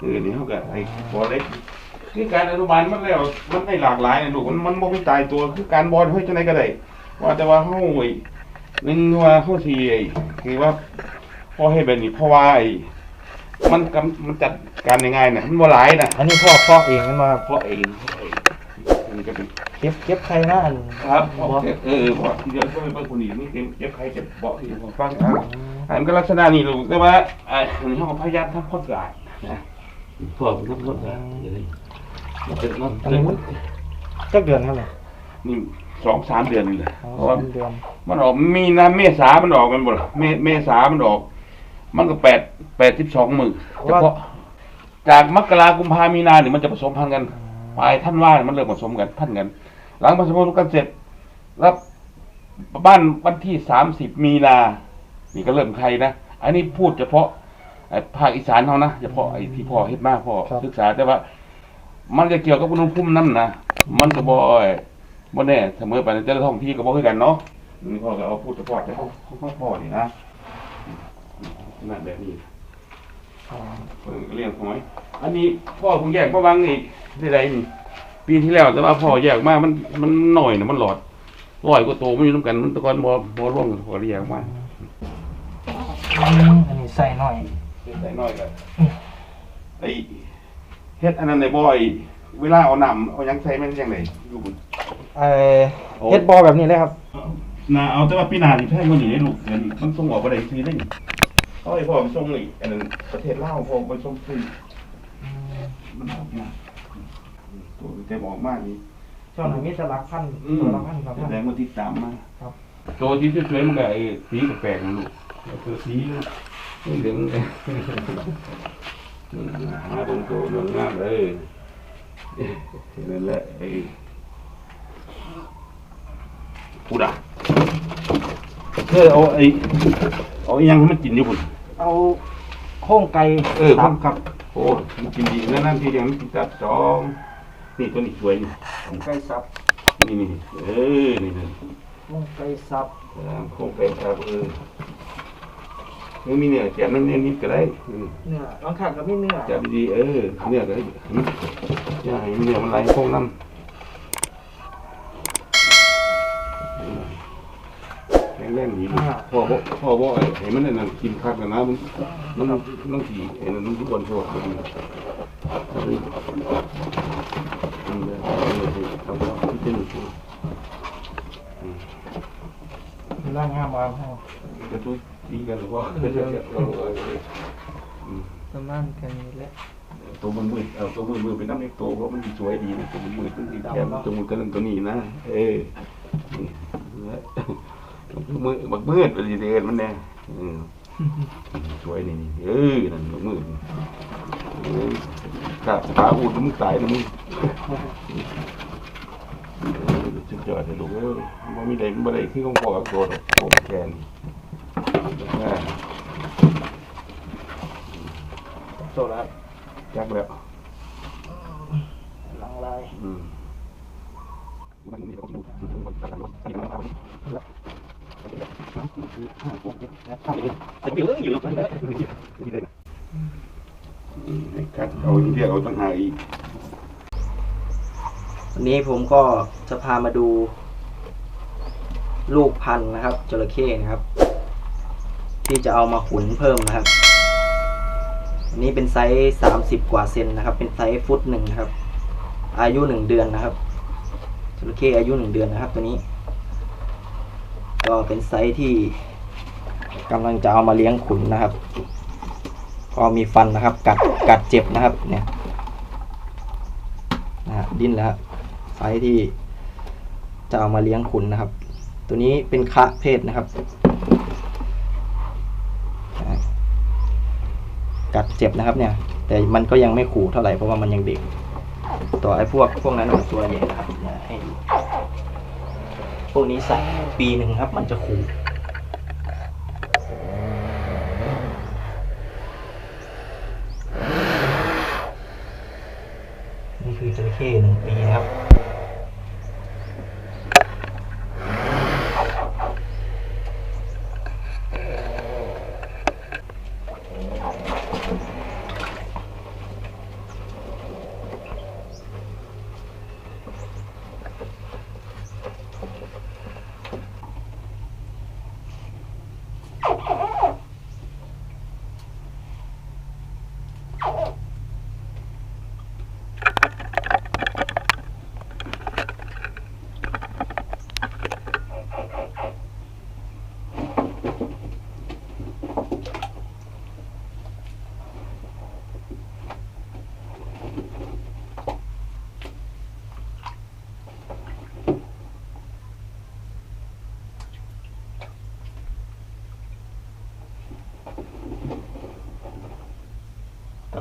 เออนี่เขาก็ไอ้บอเล็กคือการอนุบาลมันแล้วมันได้หลากหลายนะลูกมันมันบ่มีตายตัวคือการบอลเฮ้ยจังไดก็ได้ว่าแต่ว่าเฮาไอ้หนึงว่าเฮาสิไอ้คือว่าพ่อให้แบบนี้เพราะว่าไอ้มันกำมันจัดการง่ายๆน่ะมันบ่หลายน่ะอันนี้พ่อพ่อเองมันมาพราะเองเพราะเองอันก็เป็นเก็บเก็บใครมาอันครับบ่เออเบาะที่เดียวก็เป็นเบาะคนนี้นี่เก็บเก็บใครเก็บเบาะที่ผมฟังครับอันนก็ลักษณะนี้ลูกแต่ว่าอ่าอันนี้เขาพยายามทำความสะอาดนะ พวกทำความสะอาดอย่างนี้เจ็ดเนาะอันนี้มันจักเดือนครับเนี่ยนี่สองสามเดือนนี่แหละอ๋อเพราะว่าสามเดือนมันออกมีนาเมษามันออกกันหมดละเมเมษามันออก มันก็แปดแปดสิบสองมือเฉพาะจากมกรากุมภามีนาเนี่ยมันจะผสมพันธุ์กันปลายท่านว่ามันเริ่มผสมกันพันกัน หลังผสมกันเสร็จแล้วบ้านวันที่สามสิบมีนา นี่ก็เริ่มใครนะ อันนี้พูดเฉพาะ ไอ้ภาคอีสานเขานะเฉพาะไอ้ที่พ่อเฮ็ดมากพ่อศึกษาแต่ว่า มันจะเกี่ยวกับอุณหภูมินั่นนะมันก็บ่เอ้ยบ่แน่เสมอไปในแต่ละท้องที่ก็บ่คือกันเนาะนี่พ่อก็เอาพูดเฉพาะแต่ของของพ่อนี่นะนั่นแบบนี้อ๋อเพิ่นก็เลี้ยงเขาไหมอันนี้พ่อคงแยกมาวังอีกได้ไรนี่ปีที่แล้วแต่ว่าพ่อแยกมามันมันหน่อยนะมันหลอดร้อยกว่าโตวมันอยู่น้ำกันมันแตะกอนบ่บ่ร่วงพ่อเลยแยกมา อันนี้ใส่หน่อย ใส่น้อยกันไอ้เฮ็ดอันนั้นในบ่อยเวลาเอาน้ำเอาหยังใส่มันจังไดอยู่บนเออเฮ็ดบอลแบบนี้เลยครับน่าเอาแต่ว่าปีหน้านี่แพงกว่านี้ได้ลูกเดี๋ยวนี้มันส่งออกบ่ได้ซื้อได้นี่เอาให้พ่อไปส่งอีกอันนั้นประเทศลาวพ่อไปส่งซื้อมันออกมาตัวแต่ออกมานี่ช่วงนี้มีสลักพันอืมตัวละพันสองพันแสดงว่าที่ตามมาครับตัวที่สวยๆมันก็ไอ้สีกับแปลกๆนะลูกตัวสี เหลืองเลยหาตรงตัวงามเลยนั่นแหละไอ้พูดอะเออเอาไอ้เอาอีหยังให้มันกินอยู่พุ่น เอาโค้งไก่เออตับครับโอ้มันกินดีนั่นนั่นที่ยังมันกินตับสองนี่ตัวนี้สวยนี่โค้งไก่สับนี่นี่เออนี่นี่โค้งไก่สับอ่าโครงไปครับเออ เออมีเนื้อแกะนั่นเนี่ยนิดก็ได้อืมเนื้อลองขัดกับมีเนื้อจับดีๆเออเนื้อก็ได้อืมอย่าให้เนื้อมันไหลโค้งน้ำแข็งแรงดีนะพ่อพ่อพ่อบอกไอ้ไอ้มันนั่นนะกินคักนะนะมันมันต้องขี่ไอ้นั่นมันทุกวันทั่วไปอืมอืมอืมเออเออเอาเอาที่เป็นอยู่ร่างงามมาพ่อกระตุ้ย ดีกันหรือว่าเดี๋ยวเดี๋ยวเดี๋ยวเราเอาไปอืมประมาณแค่นี้แหละตัวมันมืดเอาตัวมืดมืดเป็นน้ำเล็กโตเพราะมันสวยดีนะตัวมันมืดมันดีแก้มตัวมืดก็นั่นตัวนี้นะเออนี่มืดบักมืดไปดีเดินมันแน่เออสวยนี่นี่เออนั่นบักมืดเออครับปลาอูดมึงตายนะมึงจุดยอดเลยลูกเอ้ยมันมีใดมันบ่ได้คือของพ่อกับตัวดอกผมแกนอ่า โซแล้วจักแล้วหลังลายอืมครับเอาเรียกเอาตั้งหากอีกวันนี้ผมก็จะพามาดูลูกพันธุ์นะครับจระเข้นะครับ ที่จะเอามาขุนเพิ่มนะครับ อันนี้เป็นไซส์สามสิบกว่าเซนนะครับ เป็นไซส์ฟุตหนึ่งนะครับ อายุหนึ่งเดือนนะครับจระเข้อายุหนึ่งเดือนนะครับ ตัวนี้ ก็เป็นไซส์ที่กำลังจะเอามาเลี้ยงขุนนะครับพอมีฟันนะครับ กัดกัดเจ็บนะครับ เนี่ยนะฮะดิ้นแล้วไซส์ที่จะเอามาเลี้ยงขุนนะครับ ตัวนี้เป็นคะเพศนะครับนะฮะ กัดเจ็บนะครับเนี่ย แต่มันก็ยังไม่ขู่เท่าไหร่เพราะว่ามันยังเด็กตัวไอ้พวกพวกนั้นมันตัวใหญ่นะครับให้ดูพวกนี้ใส่ปีหนึ่งครับ มันจะขู่นี่คือจระเข้หนึ่งปีนะครับ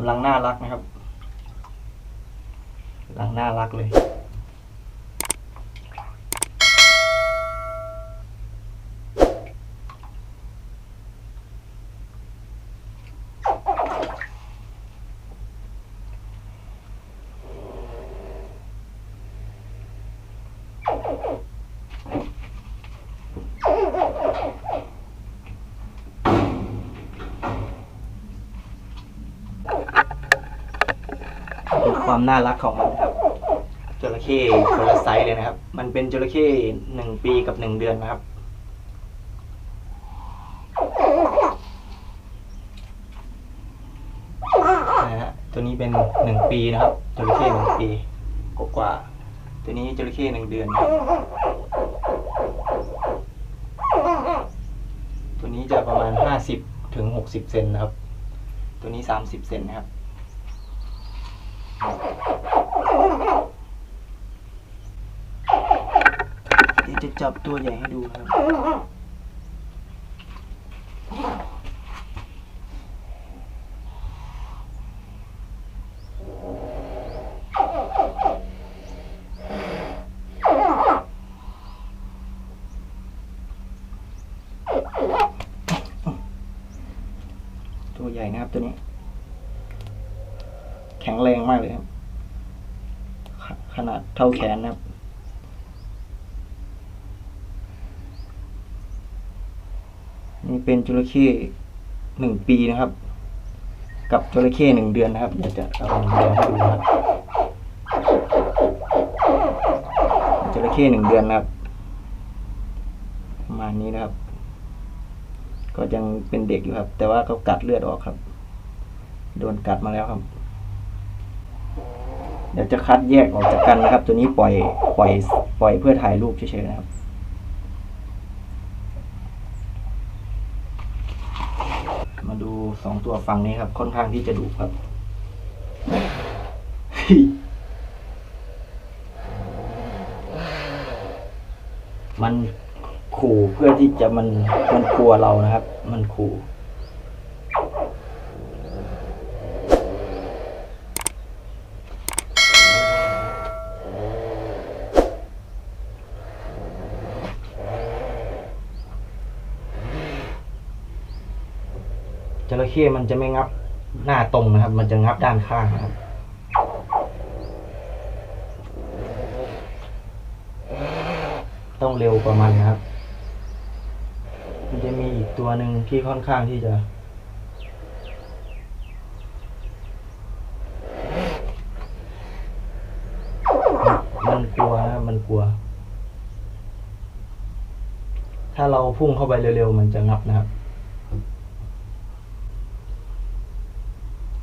กำลังน่ารักนะครับกำลังน่ารักเลย ความน่ารักของมันครับจระเข้คนละไซส์เลยนะครับ มันเป็นจระเข้หนึ่งปีกับหนึ่งเดือนนะครับ นะฮะ ตัวนี้เป็นหนึ่งปีนะครับ จระเข้หนึ่งปีกว่า ตัวนี้จระเข้หนึ่งเดือน ตัวนี้จะประมาณห้าสิบถึงหกสิบเซนนะครับ ตัวนี้สามสิบเซนนะครับ เดี๋ยวจะจับตัวใหญ่ให้ดูครับ ตัวใหญ่นะครับตัวนี้ ข็งแรงมากเลยครับขขนาดเท่าแขนนะครับ นี่เป็นจระเข้หนึ่งปีนะครับ กับจระเข้หนึ่งเดือนนะครับเดี๋ยวจะเอาเดือนให้ดูนะครับจระเข้หนึ่งเดือนนะครับประมาณนี้นะครับ ก็ยังเป็นเด็กอยู่ครับ แต่ว่าก็กัดเลือดออกครับ โดนกัดมาแล้วครับ เดี๋ยวจะคัดแยกออกจากกันนะครับ ตัวนี้ปล่อยปล่อยปล่อยเพื่อถ่ายรูปเฉยๆนะครับมาดูสองตัวฝั่งนี้ครับ ค่อนข้างที่จะดุครับ มันขู่เพื่อที่จะมันมันกลัวเรานะครับ มันขู่ เข้มันจะไม่งับหน้าตรงนะครับ มันจะงับด้านข้างนะครับต้องเร็วกว่ามันนะครับ มันจะมีอีกตัวหนึ่งที่ค่อนข้างที่จะมันกลัวนะมันกลัว ถ้าเราพุ่งเข้าไปเร็วๆ มันจะงับนะครับ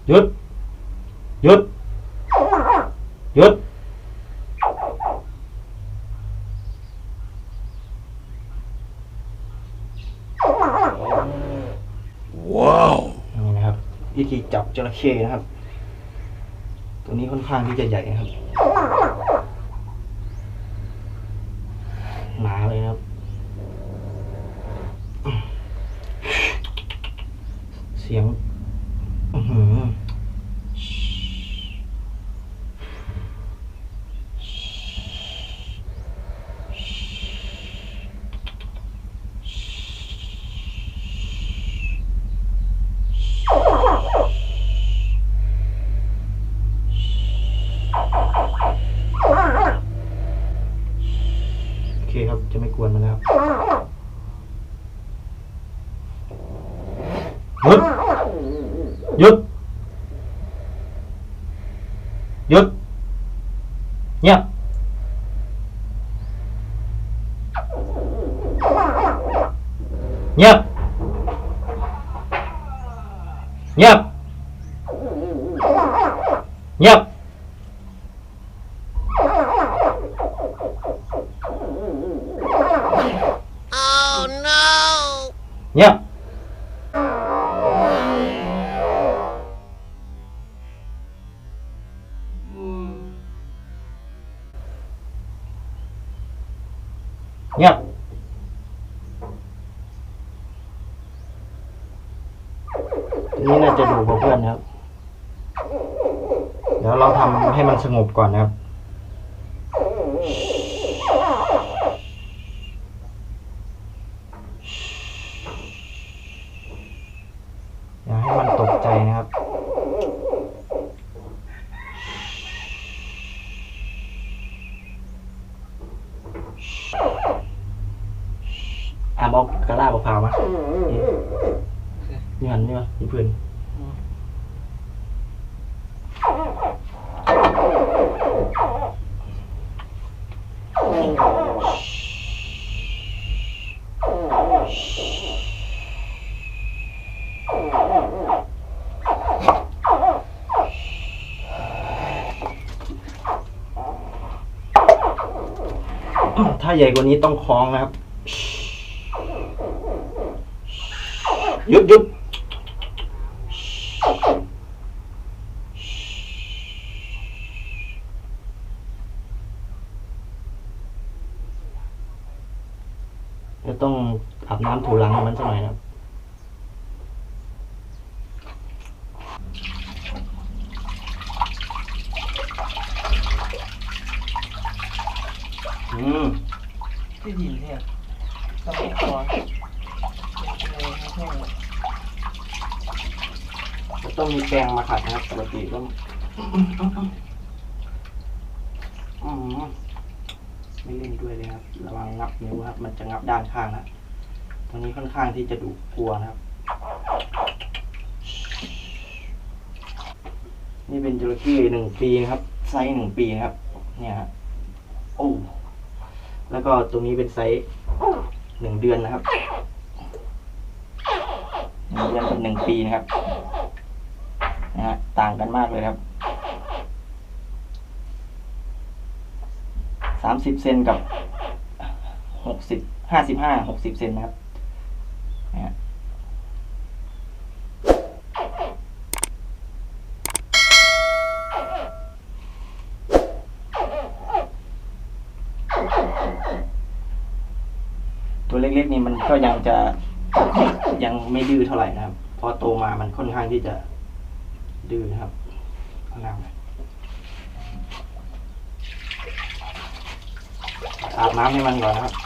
หยุด หยุด หยุดนี่นะครับ วิธีจับจระเข้นะครับ ตัวนี้ค่อนข้างที่จะใหญ่นะครับ เงียบเงียบเงียบ นี่น่าจะดูกับเพื่อนนะครับ เดี๋ยวเราทำให้มันสงบก่อนนะครับ อย่าให้มันตกใจนะครับ อะบอกกระลาบอกพาวมา นี่มันนี่มันนี่เพื่อนถ้าใหญ่กว่านี้ต้องคล้องนะครับ หยุดหยุด ต้องอาบน้ำถูหลังให้มันสักหน่อยนะครับอืมได้ยินเนี่ยต้องไปคอเป็นเลยครับแม่จะต้องมีแปรงมาขัดนะครับปกติต้อง อืม ไม่เล่นด้วยเลยครับ ระวังงับนิ้วครับมันจะงับด้านข้างนะตรงนี้ค่อนข้างที่จะดุกลัวนะครับ นี่เป็นจระเข้หนึ่งปีนะครับ ไซส์หนึ่งปีนะครับ เนี่ยครับโอ้แล้วก็ตรงนี้เป็นไซส์หนึ่งเดือนนะครับหนึ่งเดือนกับหนึ่งปีนะครับนะฮะต่างกันมากเลยครับามสิบเซนกับหกสิบห้าสิบห้าหกสิบเซนนะครับตัวเล็กๆนี่มันก็ยังจะยังไม่ดื้อเท่าไหร่นะครับ พอโตมามันค่อนข้างที่จะดื้อนะครับเอาน้ำไป อาบน้ำให้มันก่อนครับ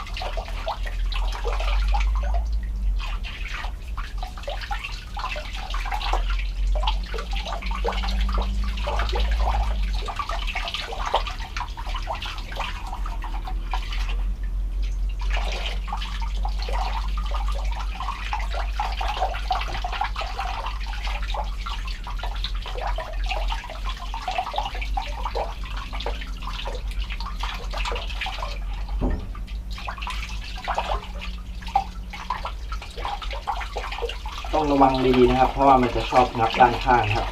ต้องระวังดีๆนะครับ เพราะว่ามันจะชอบงับด้านข้างครับ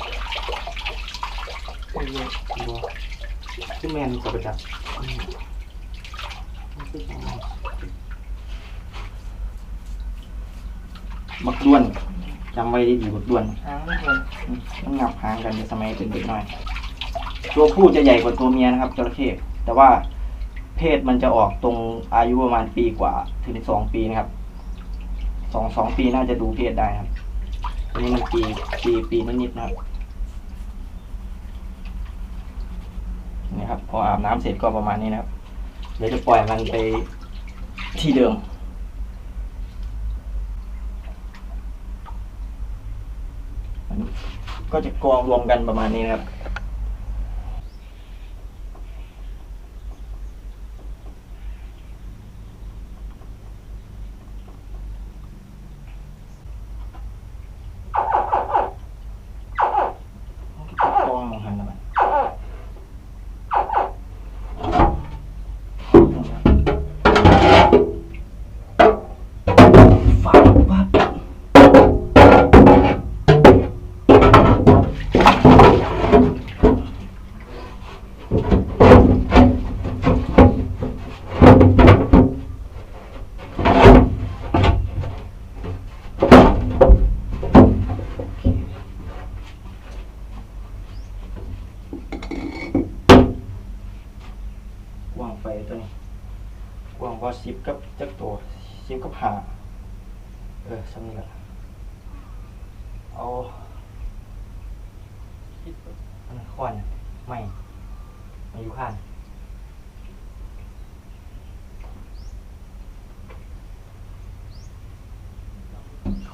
เป็นเลยบัวขึ้นแมนกับประจักษ์อืมบักด้วนจำไว้ดีๆบักด้วนหางไม่เห็นอืมมันงับหางกันในสมัยเป็นเด็กน้อย ตัวผู้จะใหญ่กว่าตัวเมียนะครับจระเข้แต่ว่าเพศมันจะออกตรงอายุประมาณปีกว่าถึงสองปีนะครับสองสองปีน่าจะดูเพศได้ครับ นนี้มันปีปีปีนิดๆนะครับนี่ครับ พออาบน้ำเสร็จก็ประมาณนี้นะครับ เดี๋ยวจะปล่อยมันไปที่เดิมมันก็จะกองรวมกันประมาณนี้นะครับ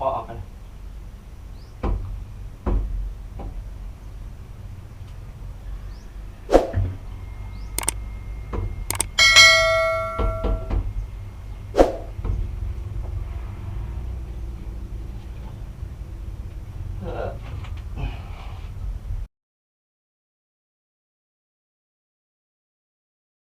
อออกกัน